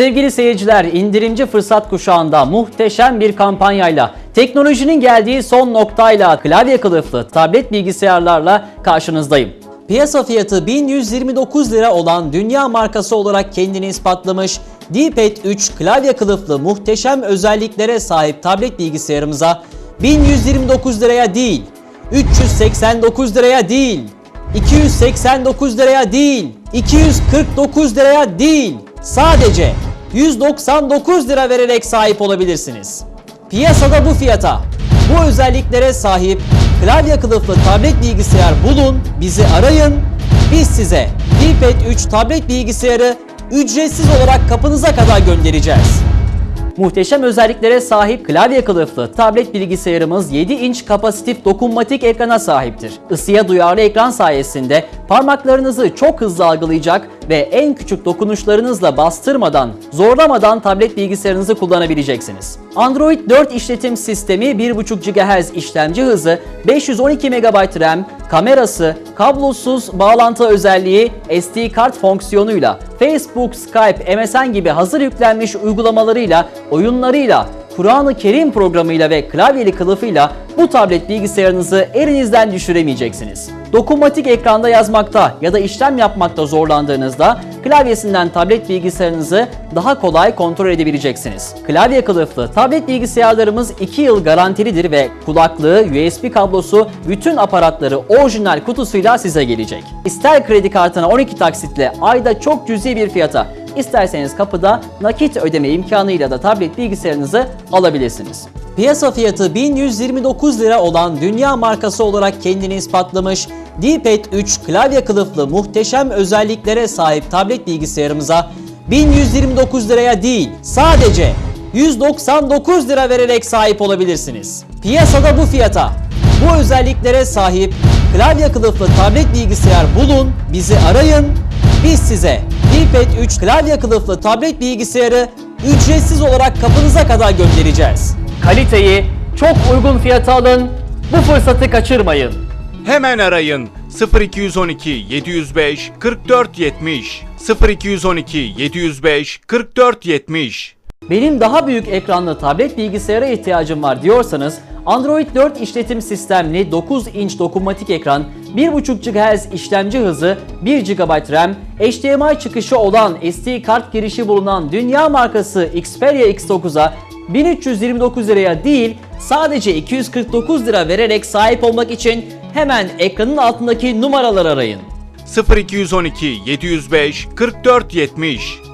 Sevgili seyirciler, indirimci fırsat kuşağında muhteşem bir kampanyayla, teknolojinin geldiği son noktayla klavye kılıflı tablet bilgisayarlarla karşınızdayım. Piyasa fiyatı 1129 lira olan dünya markası olarak kendini ispatlamış D-Pad 3 klavye kılıflı muhteşem özelliklere sahip tablet bilgisayarımıza 1129 liraya değil, 389 liraya değil, 289 liraya değil, 249 liraya değil, sadece 199 lira vererek sahip olabilirsiniz. Piyasada bu fiyata, bu özelliklere sahip klavye kılıflı tablet bilgisayar bulun, bizi arayın, biz size D-Pad 3 tablet bilgisayarı ücretsiz olarak kapınıza kadar göndereceğiz. Muhteşem özelliklere sahip klavye kılıflı tablet bilgisayarımız 7 inç kapasitif dokunmatik ekrana sahiptir. Isıya duyarlı ekran sayesinde parmaklarınızı çok hızlı algılayacak ve en küçük dokunuşlarınızla bastırmadan, zorlamadan tablet bilgisayarınızı kullanabileceksiniz. Android 4 işletim sistemi 1.5 GHz işlemci hızı, 512 MB RAM, kamerası, kablosuz bağlantı özelliği, SD kart fonksiyonuyla, Facebook, Skype, MSN gibi hazır yüklenmiş uygulamalarıyla, oyunlarıyla, Kur'an-ı Kerim programıyla ve klavyeli kılıfıyla bu tablet bilgisayarınızı elinizden düşüremeyeceksiniz. Dokunmatik ekranda yazmakta ya da işlem yapmakta zorlandığınızda klavyesinden tablet bilgisayarınızı daha kolay kontrol edebileceksiniz. Klavye kılıflı tablet bilgisayarlarımız 2 yıl garantilidir ve kulaklığı, USB kablosu, bütün aparatları orijinal kutusuyla size gelecek. İster kredi kartına 12 taksitle ayda çok cüzi bir fiyata İsterseniz kapıda nakit ödeme imkanıyla da tablet bilgisayarınızı alabilirsiniz. Piyasa fiyatı 1129 lira olan dünya markası olarak kendini ispatlamış D-Pad 3 klavye kılıflı muhteşem özelliklere sahip tablet bilgisayarımıza 1129 liraya değil sadece 199 lira vererek sahip olabilirsiniz. Piyasada bu fiyata, bu özelliklere sahip klavye kılıflı tablet bilgisayar bulun, bizi arayın, biz size D-Pad 3 klavye kılıflı tablet bilgisayarı ücretsiz olarak kapınıza kadar göndereceğiz. Kaliteyi çok uygun fiyata alın, bu fırsatı kaçırmayın. Hemen arayın 0212 705 44 70 0212 705 44 70 Benim daha büyük ekranlı tablet bilgisayara ihtiyacım var diyorsanız Android 4 işletim sistemli 9 inç dokunmatik ekran, 1.5 GHz işlemci hızı, 1 GB RAM, HDMI çıkışı olan SD kart girişi bulunan dünya markası Xperia X9'a 1329 liraya değil sadece 249 lira vererek sahip olmak için hemen ekranın altındaki numaraları arayın. 0212 705 44 70